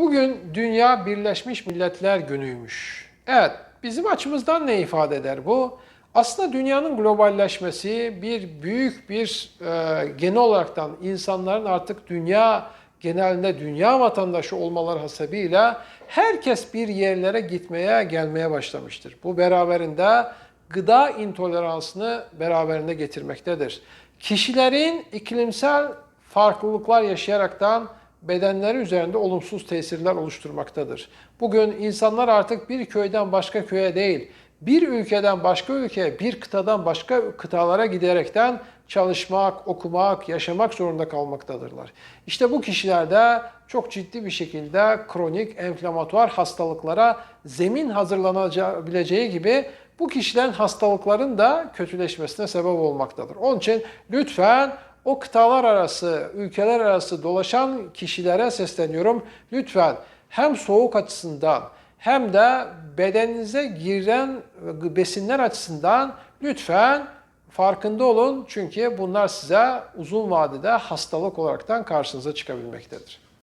Bugün Dünya Birleşmiş Milletler Günü'ymüş. Evet, bizim açımızdan ne ifade eder bu? Aslında dünyanın globalleşmesi bir büyük bir e, genel olaraktan insanların artık dünya genelinde dünya vatandaşı olmaları hasebiyle herkes bir yerlere gitmeye gelmeye başlamıştır. Bu beraberinde gıda intoleransını beraberinde getirmektedir. Kişilerin iklimsel farklılıklar yaşayaraktan bedenleri üzerinde olumsuz tesirler oluşturmaktadır. Bugün insanlar artık bir köyden başka köye değil, bir ülkeden başka ülkeye, bir kıtadan başka kıtalara giderekten çalışmak, okumak, yaşamak zorunda kalmaktadırlar. İşte bu kişilerde çok ciddi bir şekilde kronik enflamatuar hastalıklara zemin hazırlanabileceği gibi bu kişilerin hastalıkların da kötüleşmesine sebep olmaktadır. Onun için lütfen o kıtalar arası, ülkeler arası dolaşan kişilere sesleniyorum. Lütfen hem soğuk açısından hem de bedeninize giren besinler açısından lütfen farkında olun. Çünkü bunlar size uzun vadede hastalık olaraktan karşınıza çıkabilmektedir.